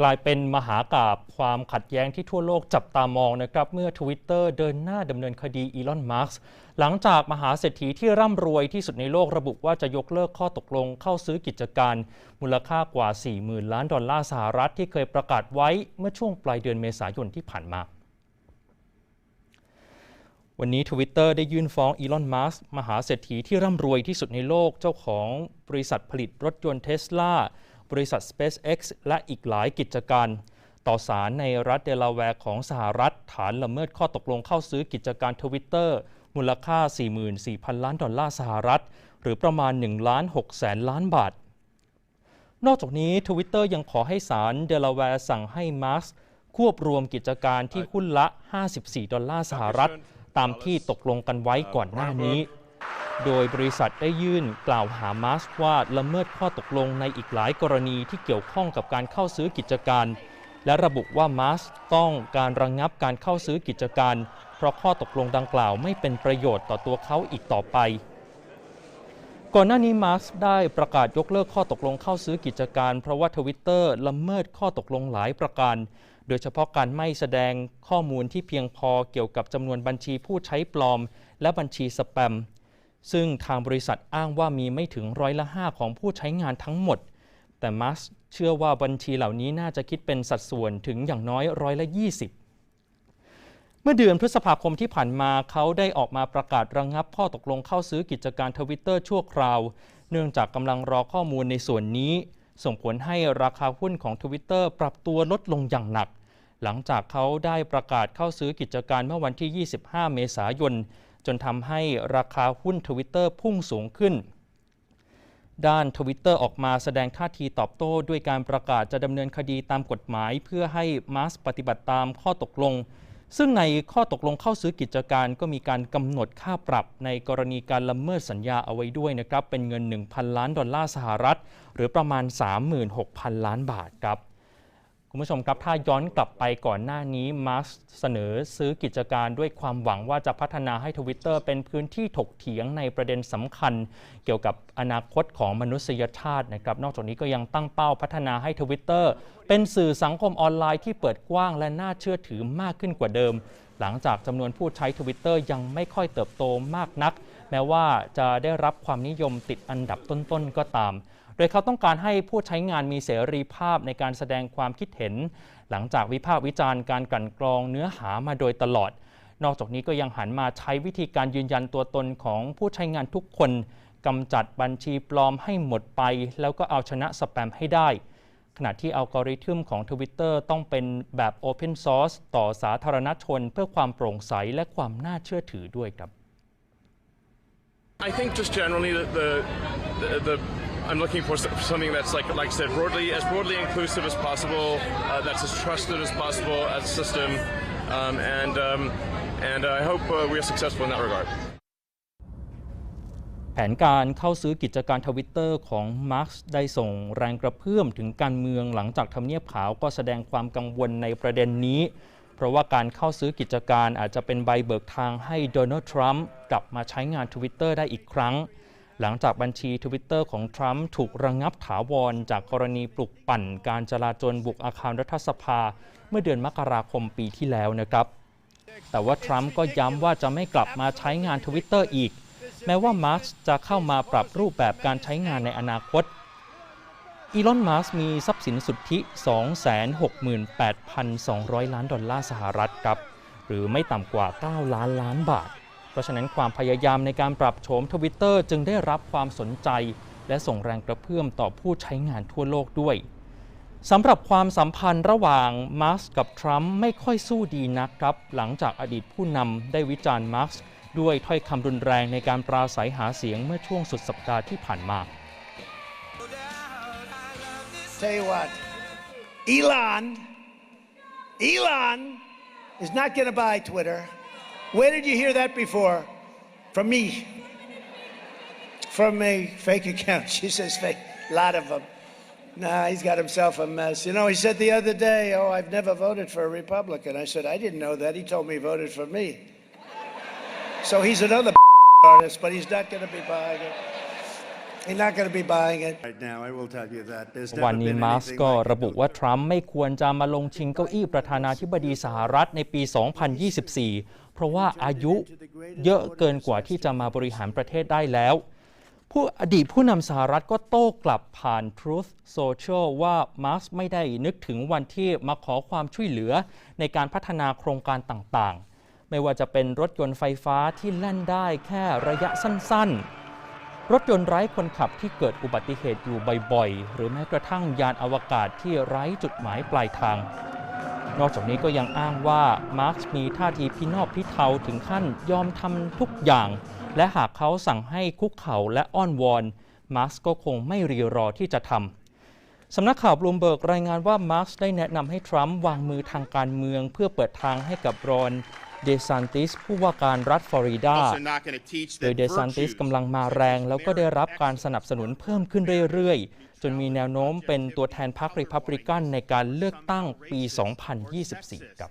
กลายเป็นมหากาบความขัดแย้งที่ทั่วโลกจับตามองนะครับเมื่อ Twitter เดินหน้าดำเนินคดีอีลอนมัสก์หลังจากมหาเศรษฐีที่ร่ำรวยที่สุดในโลกระบุว่าจะยกเลิกข้อตกลงเข้าซื้อกิจการ มูลค่ากว่า 40,000 ล้านดอลลาร์สหรัฐที่เคยประกาศไว้เมื่อช่วงปลายเดือนเมษายนที่ผ่านมาวันนี้ Twitter ได้ยื่นฟ้องอีลอน มัสมหาเศรษฐีที่ร่ำรวยที่สุดในโลกเจ้าของบริษัทผลิตรถยนต์เทสลา บริษัท SpaceX และอีกหลายกิจการ ต่อศาลในรัฐเดลาแวร์ของสหรัฐ ฐานละเมิดข้อตกลงเข้าซื้อกิจการ Twitter มูลค่า 44,000 ล้านดอลลาร์สหรัฐ หรือประมาณ1ล้าน6แสนล้านบาท นอกจากนี้ Twitter ยังขอให้ศาลเดลาแวร์สั่งให้มาร์ควบรวมกิจการที่หุ้นละ 54 ดอลลาร์สหรัฐ ตามที่ตกลงกันไว้ก่อนหน้านี้ โดยบริษัทได้ยื่นกล่าวหามาสว่าละเมิดข้อตกลงในอีกหลายกรณีที่เกี่ยวข้องกับการเข้าซื้อกิจการ และระบุว่ามาสต้องการระงงับการเข้าซื้อกิจการ เพราะข้อตกลงดังกล่าวไม่เป็นประโยชน์ต่อตัวเขาอีกต่อไป ก่อนหน้านี้มาร์กได้ประกาศยกเลิกข้อตกลงเข้าซื้อกิจการ เพราะว่าทวิตเตอร์ละเมิดข้อตกลงหลายประการ โดยเฉพาะการไม่แสดงข้อมูลที่เพียงพอเกี่ยวกับจำนวนบัญชีผู้ใช้ปลอม และบัญชีสแปม ซึ่งทางบริษัทอ้างว่ามีไม่ถึงร้อยละ 5 ของผู้ใช้งานทั้งหมด แต่มัสเชื่อว่าบัญชีเหล่านี้น่าจะคิดเป็นสัดส่วนถึงอย่างน้อยร้อยละ 20 เมื่อเดือนพฤษภาคมที่ผ่านมาเขาได้ออกมาประกาศระงงับข้อตกลงเข้าซื้อกิจการทวิตเตอร์ชั่วคราว เนื่องจากกำลังรอข้อมูลในส่วนนี้ ส่งผลให้ราคาหุ้นของทวิตเตอร์ปรับตัวลดลงอย่างหนัก หลังจากเขาได้ประกาศเข้าซื้อกิจการเมื่อวันที่ 25 เมษายน จนทำให้ราคาหุ้นทวิตเตอร์พุ่งสูงขึ้น ด้านทวิตเตอร์ออกมาแสดงท่าทีตอบโต้ ด้วยการประกาศจะดำเนินคดีตามกฎหมาย เพื่อให้มาสปฏิบัติตามข้อตกลง ซึ่งในข้อตกลงเข้าซื้อกิจการก็มีการกำหนดค่าปรับในกรณีการละเมิดสัญญาเอาไว้ด้วยนะครับเป็นเงิน 1,000 ล้านดอลลาร์สหรัฐ หรือประมาณ 36,000 ล้านบาทครับ คุณผู้ชมครับ ถ้าย้อนกลับไปก่อนหน้านี้มาร์กเสนอซื้อกิจการด้วยความหวังว่าจะพัฒนาให้ทวิตเตอร์เป็นพื้นที่ถกเถียงในประเด็นสำคัญ เกี่ยวกับอนาคตของมนุษยชาตินะครับ นอกจากนี้ก็ยังตั้งเป้าพัฒนาให้ทวิตเตอร์เป็นสื่อสังคมออนไลน์ที่เปิดกว้างและน่าเชื่อถือมากขึ้นกว่าเดิม หลังจากจำนวนผู้ใช้ทวิตเตอร์ยังไม่ค่อยเติบโตมากนัก แม้ว่าจะได้รับความนิยมติดอันดับต้นๆก็ตาม โดยเขาต้องการให้ผู้ใช้งานมีเสรีภาพในการแสดงความคิดเห็น หลังจากวิพากษ์วิจารณ์การกลั่นกรองเนื้อหามาโดยตลอด นอกจากนี้ก็ยังหันมาใช้วิธีการยืนยันตัวตนของผู้ใช้งานทุกคนกำจัดบัญชีปลอมให้หมดไป แล้วก็เอาชนะสแปมให้ได้ ขณะที่อัลกอริทึมของ Twitter ต้องเป็นแบบ Open Source ต่อสาธารณชน เพื่อความโปร่งใสและความน่าเชื่อถือด้วยครับ I think just generally the, the, the, the I'm looking for something that's like like I said broadly as broadly inclusive as possible, uh, that's as trusted as possible as a system, um, and um, and I hope uh, we are successful in that regard. แผนการเข้าซื้อกิจการทวิตเตอร์ของมาร์กได้ส่งแรงกระเพื่อมถึงการเมืองหลังจากทำเนียบขาวก็แสดงความกังวลในประเด็นนี้ เพราะว่าการเข้าซื้อกิจการอาจจะเป็นใบเบิกทางให้โดนัลด์ทรัมป์กลับมาใช้งาน Twitter ได้อีกครั้ง หลังจากบัญชี Twitter ของทรัมป์ถูกระงงับถาวร จากกรณีปลุกปั่นการจลาจลบุกอาคารรัฐสภา เมื่อเดือนมกราคมปีที่แล้วนะครับ แต่ว่าทรัมป์ก็ย้ำว่าจะไม่กลับมาใช้งาน Twitter อีก แม้ว่ามาร์กจะเข้ามาปรับรูปแบบการใช้งานในอนาคต อีลอน มัสมีทรัพย์สินสุทธิ 268,200 ล้านดอลลาร์สหรัฐครับ หรือไม่ต่ำกว่า 9 ล้านล้านบาท เพราะฉะนั้นความพยายามในการปรับโฉมทวิตเตอร์จึงได้รับความสนใจ และส่งแรงกระเพื่อมต่อผู้ใช้งานทั่วโลกด้วยสำหรับความสัมพันธ์ระหว่างมาร์กกับทรัมป์ไม่ค่อยสู้ดีนักครับ หลังจากอดีตผู้นำได้วิจารณ์มาร์กด้วยถ้อยคำรุนแรงในการปราศัยหาเสียงเมื่อช่วงสุดสัปดาห์ที่ผ่านมา Tell you what, Elon, Elon is not going to buy Twitter. Where did you hear that before? From me. From a fake account. She says fake. A lot of them. Nah, he's got himself a mess. You know, he said the other day, Oh, I've never voted for a Republican. I said, I didn't know that. He told me he voted for me. So he's another artist, but he's not going to be buying it. วัน never นี้ been มาส anything ก็ like it. ระบุว่า ทรัมป์ไม่ควรจะมาลงชิงเก้าอี้ประธานาธิบดีสหรัฐในปี 2024 เพราะว่าอายุเยอะเกินกว่าที่จะมาบริหารประเทศได้แล้ว ผู้อดีตผู้นำสหรัฐก็โต้กลับผ่าน Truth Social ว่ามาร์กไม่ได้นึกถึงวันที่มาขอความช่วยเหลือในการพัฒนาโครงการต่างๆ ไม่ว่าจะเป็นรถยนต์ไฟฟ้าที่แล่นได้แค่ระยะสั้นๆ รถยนต์ไร้คนขับที่เกิดอุบัติเหตุอยู่บ่อยๆ หรือแม้กระทั่งยานอวกาศที่ไร้จุดหมายปลายทาง นอกจากนี้ก็ยังอ้างว่ามาร์กมีท่าทีพินอบพิเทาถึงขั้นยอมทำทุกอย่าง และหากเขาสั่งให้คุกเข่าและอ้อนวอนมาร์กก็คงไม่รีรอที่จะทำสำนักข่าวบลูมเบิร์กรายงานว่ามาร์กได้แนะนำให้ทรัมป์วางมือทางการเมืองเพื่อเปิดทางให้กับรอน เดซันติสผู้ว่าการรัฐฟลอริดา โดยเดซันติสกำลังมาแรงแล้วก็ได้รับการสนับสนุนเพิ่มขึ้นเรื่อยๆ จนมีแนวโน้มเป็นตัวแทนพรรครีพับลิกันในการเลือกตั้งปี 2024 ครับ